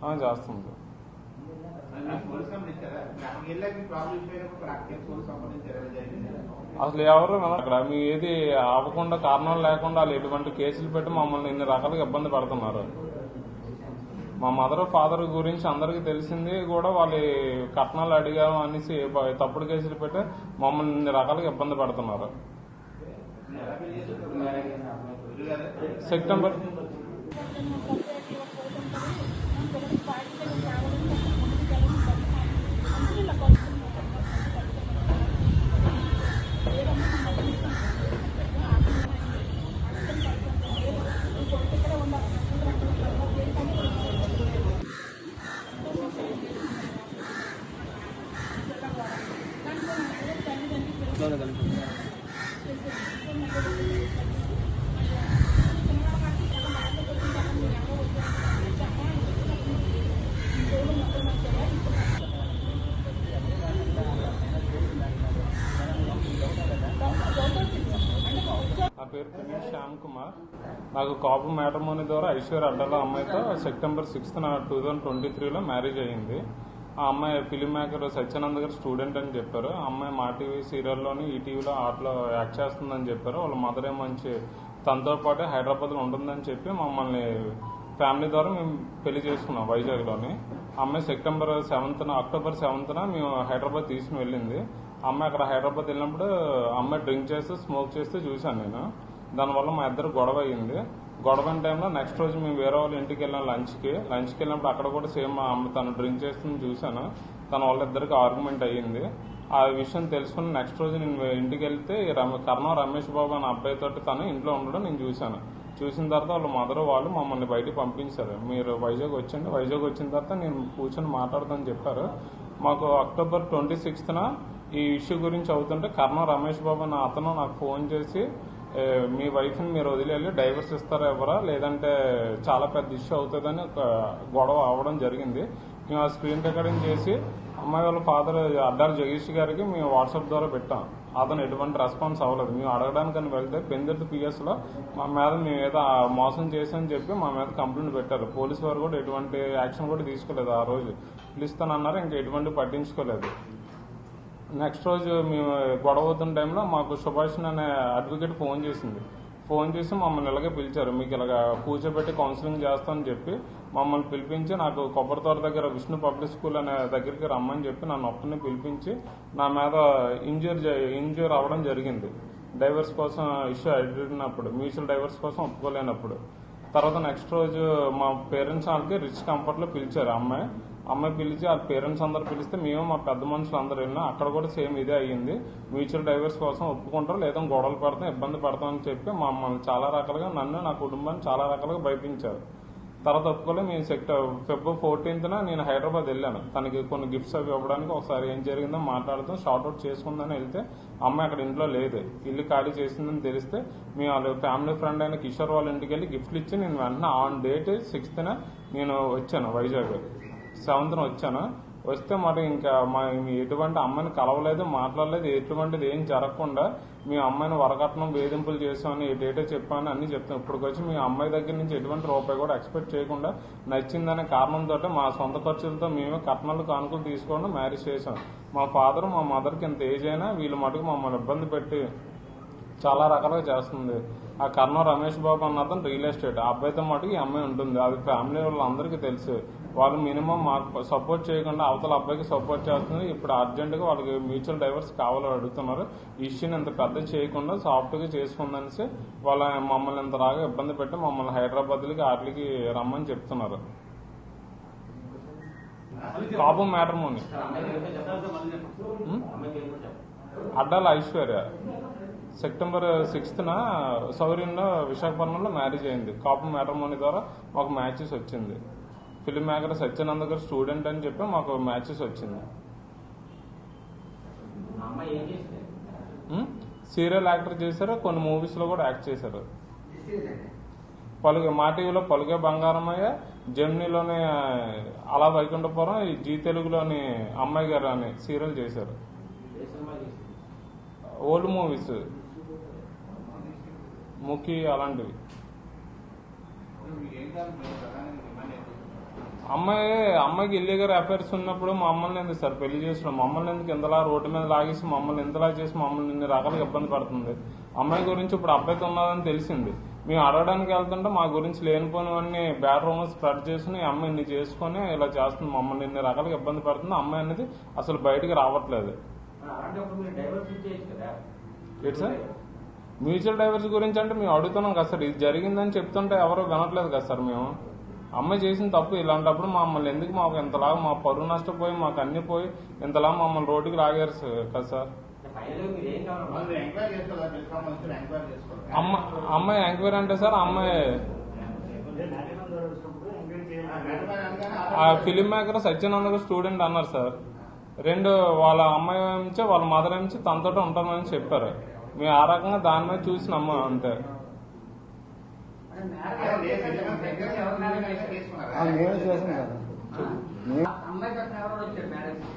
ఆ, చేస్తుంది అసలు ఎవరు అక్కడ మీ ఏది ఆపకుండా కారణాలు లేకుండా వాళ్ళు ఎటువంటి కేసులు పెట్టి మమ్మల్ని ఇన్ని రకాలుగా ఇబ్బంది పెడుతున్నారు. మా మదర్ ఫాదర్ గురించి అందరికీ తెలిసింది కూడా వాళ్ళు కట్నాలు అడిగాము అనేసి తప్పుడు కేసులు పెట్టి మమ్మల్ని ఇన్ని రకాలుగా ఇబ్బంది పెడుతున్నారు? సెప్టెంబర్ పేరు పిన్ని శ్యామ్ కుమార్. నాకు కాపు మ్యాట్రిమోని ద్వారా ఐశ్వర్య అడ్డాల అమ్మాయితో సెప్టెంబర్ సిక్స్త్ నా టూ థౌజండ్ ట్వంటీ త్రీలో మ్యారేజ్ అయ్యింది ఆ అమ్మాయి ఫిలిం మేకర్ సత్యానంద్ గారు స్టూడెంట్ అని చెప్పారు. ఆ అమ్మాయి మా టీవీ సీరియల్లోని ఈటీవీలో ఆటలో యాక్ట్ చేస్తుందని చెప్పారు. వాళ్ళ మదర్ ఏ మంచి తనతో పాటు హైదరాబాద్లో ఉంటుందని చెప్పి మమ్మల్ని ఫ్యామిలీ ద్వారా మేము పెళ్ళి చేసుకున్నాం వైజాగ్లోని. అమ్మాయి సెప్టెంబర్ సెవెంత్న అక్టోబర్ సెవెంత్న మేము హైదరాబాద్ తీసుకుని వెళ్ళింది. అమ్మాయి అక్కడ హైదరాబాద్ వెళ్ళినప్పుడు అమ్మాయి డ్రింక్ చేస్తూ స్మోక్ చేస్తూ చూశాను నేను. దానివల్ల మా ఇద్దరు గొడవ అయ్యింది గొడవ టైంలో నెక్స్ట్ రోజు మేము వేరే వాళ్ళ ఇంటికి వెళ్ళాం లంచ్కి. లంచ్కి వెళ్ళినప్పుడు అక్కడ కూడా సేమ్ మా అమ్మ తను డ్రింక్ చేస్తుంది చూశాను. తన వాళ్ళిద్దరికి ఆర్గ్యుమెంట్ అయ్యింది. ఆ విషయం తెలుసుకుని నెక్స్ట్ రోజు నేను ఇంటికి వెళ్తే రమ- కర్ణం రమేష్ బాబు అనే అబ్బాయితో తను ఇంట్లో ఉండడం నేను చూశాను. చూసిన తర్వాత వాళ్ళ మదర్ వాళ్ళు మమ్మల్ని బయటికి పంపించారు. మీరు వైజాగ్ వచ్చండి వైజాగ్ వచ్చిన తర్వాత నేను కూర్చొని మాట్లాడదని చెప్పారు. మాకు అక్టోబర్ ట్వంటీ సిక్స్త్న ఈ ఇష్యూ గురించి అవుతుంటే కర్ణ రమేష్ బాబు అనే అతను నాకు ఫోన్ చేసి మీ వైఫ్ని మీరు వదిలేళ్ళి డైవర్స్ ఇస్తారా ఎవరా? లేదంటే చాలా పెద్ద ఇష్యూ అవుతుందని ఒక గొడవ అవడం జరిగింది. మేము ఆ స్క్రీన్ రికార్డింగ్ చేసి అమ్మాయి వాళ్ళ ఫాదర్ అడ్డాల జగదీష్ గారికి మేము వాట్సాప్ ద్వారా పెట్టాం. అతను ఎటువంటి రెస్పాన్స్ అవ్వలేదు. మేము అడగడానికని వెళ్తే పెందర్తి పిఎస్లో మా మీద మేము ఏదో మోసం చేసామని చెప్పి మా మీద కంప్లైంట్ పెట్టారు. పోలీసు వారు కూడా ఎటువంటి యాక్షన్ కూడా తీసుకోలేదు ఆ రోజు. పిలుస్తానన్నారు ఇంకా ఎటువంటి పట్టించుకోలేదు. నెక్స్ట్ రోజు మేము గొడవ అవుతున్న టైంలో మాకు సుభాష్ అనే అడ్వకేట్ ఫోన్ చేసింది. ఫోన్ చేసి మమ్మల్ని ఇలాగే పిలిచారు. మీకు ఇలాగ కూర్చోబెట్టి కౌన్సిలింగ్ చేస్తామని చెప్పి మమ్మల్ని పిలిపించి నాకు కొబ్బరి తోట దగ్గర విష్ణు పబ్లిక్ స్కూల్ అనే దగ్గరికి రమ్మని చెప్పి నా నొప్పిని పిలిపించి నా మీద ఇంజూర్ ఇంజూర్ అవ్వడం జరిగింది. డైవర్స్ కోసం ఇష్యూ అడిగినప్పుడు మ్యూచువల్ డైవర్స్ కోసం ఒప్పుకోలేనప్పుడు. తర్వాత నెక్స్ట్ రోజు మా పేరెంట్స్ వాళ్ళకి రిచ్ కంఫర్ట్లో పిలిచారు అమ్మాయి. అమ్మాయి పిలిచి వాళ్ళ పేరెంట్స్ అందరు పిలిస్తే మేము మా పెద్ద మనుషులు అందరు వెళ్ళినా అక్కడ కూడా సేమ్ ఇదే అయ్యింది. మ్యూచువల్ డైవర్స్ కోసం ఒప్పుకుంటారు లేదా గొడవలు పడతాం ఇబ్బంది పడతాం అని చెప్పి మమ్మల్ని చాలా రకాలుగా నన్ను నా కుటుంబాన్ని చాలా రకాలుగా భయపించారు. తర్వాత ఒప్పుకోలే మేము సెక్టర్ ఫిబ్రవరి ఫోర్టీన్త్న నేను హైదరాబాద్ వెళ్ళాను. తనకి కొన్ని గిఫ్ట్స్ అవి ఇవ్వడానికి ఒకసారి ఏం జరిగిందో మాట్లాడుతూ షార్ట్ అవుట్ చేసుకుందని వెళ్తే అమ్మాయి అక్కడ ఇంట్లో లేదు. ఇల్లు ఖాళీ చేసిందని తెలిస్తే మేము వాళ్ళ ఫ్యామిలీ ఫ్రెండ్ అయిన కిషోర్ వాళ్ళ ఇంటికి వెళ్ళి గిఫ్ట్లు ఇచ్చి నేను వెంటనే ఆన్ డేట్ సిక్స్త్న నేను వచ్చాను వైజాగ్ సెవెంత్న వచ్చాను. వస్తే మరి ఇంకా మా ఎటువంటి అమ్మాయిని కలవలేదు మాట్లాడలేదు ఎటువంటిది ఏం జరగకుండా మీ అమ్మాయిని వరకట్నం వేధింపులు చేసామని డేటా చెప్పామని అన్ని చెప్తాను ఇప్పటికొచ్చి మీ అమ్మాయి దగ్గర నుంచి ఎటువంటి రూపాయి కూడా ఎక్స్పెక్ట్ చేయకుండా నచ్చిందనే కారణంతో మా సొంత ఖర్చులతో మేమే కట్నాలు కానుకలు తీసుకోవడం మ్యారేజ్ చేసాం మా ఫాదర్ మా మదర్కి ఎంత ఏజ్ అయినా వీళ్ళు మటుకు మమ్మల్ని ఇబ్బంది పెట్టి చాలా రకాలుగా చేస్తుంది. ఆ కర్ణం రమేష్ బాబు అన్న అతను రియల్ ఎస్టేట్ ఆ అబ్బాయితో మటుకు ఈ అమ్మాయి ఉంటుంది. అది ఫ్యామిలీ వాళ్ళందరికీ తెలుసు. వాళ్ళు మినిమం మాకు సపోర్ట్ చేయకుండా అవతల అబ్బాయికి సపోర్ట్ చేస్తుంది ఇప్పుడు అర్జెంటుగా వాళ్ళకి మ్యూచువల్ డైవర్స్ కావాలని అడుగుతున్నారు. ఇష్యూని ఇంత పెద్ద చేయకుండా సాఫ్ట్గా చేసుకుందనేసి వాళ్ళ మమ్మల్ని ఇంత రాగా ఇబ్బంది పెట్టి మమ్మల్ని హైదరాబాద్లకి వాటికి రమ్మని చెప్తున్నారు. కాపు మ్యాటర్మోని. అడ్డాల ఐశ్వర్య. సెప్టెంబర్ సిక్స్త్న సౌర్యంలో విశాఖపట్నంలో మ్యారేజ్ అయింది. కాపు మ్యాటర్మోని ద్వారా మాకు మ్యాచెస్ వచ్చింది. ఫిలిం మేకర్ సత్యానంద గారు స్టూడెంట్ అని చెప్పి మాకు మ్యాచెస్ వచ్చింది. సీరియల్ యాక్టర్ చేశారు కొన్ని మూవీస్లో కూడా యాక్ట్ చేశారు. పలుగే మా టీవీలో పలుగే బంగారమయ్య జెమినీలోని అలా వైకుంఠపురం ఈ జీ తెలుగులోని అమ్మాయి గారు అని సీరియల్ చేశారు. Old movies. ముఖి అలాంటివి. అమ్మాయి అమ్మాయికి ఇల్లీగల్ అఫైర్స్ ఉన్నప్పుడు మమ్మల్ని ఎందుకు సార్ పెళ్ళి చేస్తున్నాం మమ్మల్ని ఎందుకు ఇంతలా రోడ్డు మీద లాగేసి మమ్మల్ని ఇంతలా చేసి మమ్మల్ని ఇన్ని రకాలుగా ఇబ్బంది పడుతుంది? అమ్మాయి గురించి ఇప్పుడు అబ్బాయితో ఉన్నదని తెలిసింది. మేము అడగడానికి వెళ్తుంటే మా గురించి లేనిపోయినవన్నీ బ్యాడ్ రూమర్స్ స్ప్రెడ్ చేసుకుని అమ్మాయి ఇన్ని చేసుకొని ఇలా చేస్తుంది మమ్మల్ని ఇన్ని రకాలుగా ఇబ్బంది పడుతుంది అమ్మాయి అనేది అసలు బయటికి రావట్లేదు. ఏంటి సార్? మ్యూచువల్ డైవర్స్ గురించి అంటే మేము అడుగుతున్నాం కదా సార్. ఇది జరిగిందని చెప్తుంటే ఎవరు వినట్లేదు కదా సార్ మేము. అమ్మాయి చేసిన తప్పు ఇలాంటప్పుడు మమ్మల్ని ఎందుకు మాకు ఇంతలాగా మా పరువు నష్టపోయి మాకు అన్ని పోయి ఇంతలా మమ్మల్ని రోడ్డుకి లాగారు కదా సార్ అమ్మ అమ్మాయి ఎంక్వైరీ అంటే సార్ అమ్మాయి ఆ ఫిలిం మేకర్ సత్యానంద స్టూడెంట్ అన్నారు సార్ రెండు వాళ్ళ అమ్మాయి నుంచి వాళ్ళ మదర్ నుంచి తనతో ఉంటామని చెప్పారు మేము ఆ రకంగా దాని మీద చూసినమ్మ అంతే ఆ, మేమే చేసాం కదా.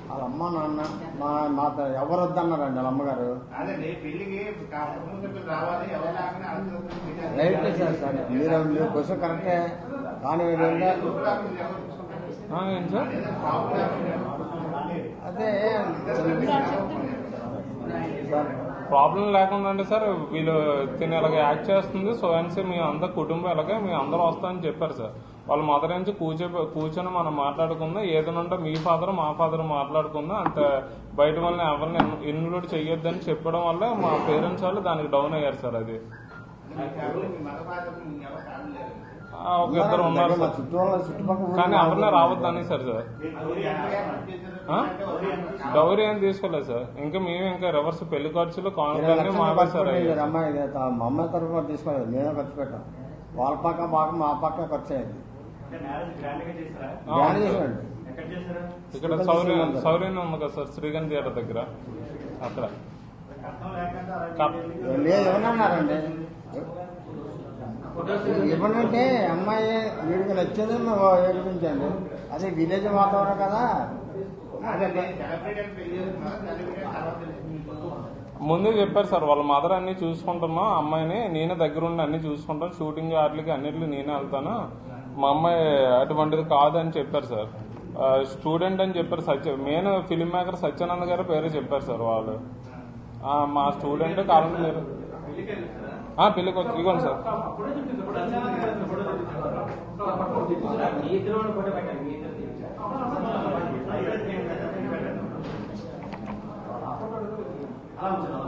వాళ్ళ అమ్మ నాన్న మా మా ఎవరు వద్దన్నారండి వాళ్ళ అమ్మగారు? రైట్ సార్ సార్ మీరు మీరు క్వశ్చన్ కరెక్టే. కానీ సార్? అదే. ప్రాబ్లం లేకుండా అంటే సార్ వీళ్ళు తిని ఇలాగ యాక్ట్ చేస్తుంది సో అని మీ అందరు కుటుంబం ఇలాగే మీ అందరూ వస్తామని చెప్పారు సార్. వాళ్ళ మదర్ నుంచి కూర్చో కూర్చొని మనం మాట్లాడుకుందాం. ఏదైనా ఉంటే మీ ఫాదర్ మా ఫాదర్ మాట్లాడుకుందాం. అంత బయట వాళ్ళని ఎవరిని ఇన్క్లూడ్ చెయ్యొద్దని చెప్పడం వల్ల మా పేరెంట్స్ వాళ్ళు దానికి డౌన్ అయ్యారు సార్ అది. ఒక ఇద్దరు ఉన్నారు సార్. కానీ ఎవరిని రావద్దని సార్ సార్. ఆ? డౌరీ ఏం తీసుకోలేదు సార్. ఇంకా మేము ఇంకా రివర్స్ పెళ్ళి ఖర్చులు మావే సార్. పెట్టింది అమ్మాయి మా అమ్మాయి తరఫున తీసుకోలేదు. మేమే ఖర్చు పెట్టాం వాళ్ళ పక్క మాకు మా పక్క ఖర్చు అయింది. ఇక్కడ సౌర్య సౌర్యం ఉంది కదా సార్ శ్రీగంధ్ థియేటర్ దగ్గర. అక్కడ. లేదు ఇవ్వనంటే అమ్మాయి వీడికి నచ్చింది ఏడిపించండి. అదే విలేజ్ వాతావరణం కదా. ముందే చెప్పారు సార్ వాళ్ళ మదర్ అన్ని చూసుకుంటున్నా అమ్మాయిని నేనే దగ్గరుండి అన్ని చూసుకుంటాను షూటింగ్ వాటికి అన్నిటికి నేనే వెళ్తాను? మా అమ్మాయి అటువంటిది కాదని చెప్పారు సార్. స్టూడెంట్ అని చెప్పారు Satya main film maker Satyanand గారు పేరు చెప్పారు సార్ వాళ్ళు. మా స్టూడెంట్ కారణం మీరు పెళ్ళికి వచ్చి సార్. అలా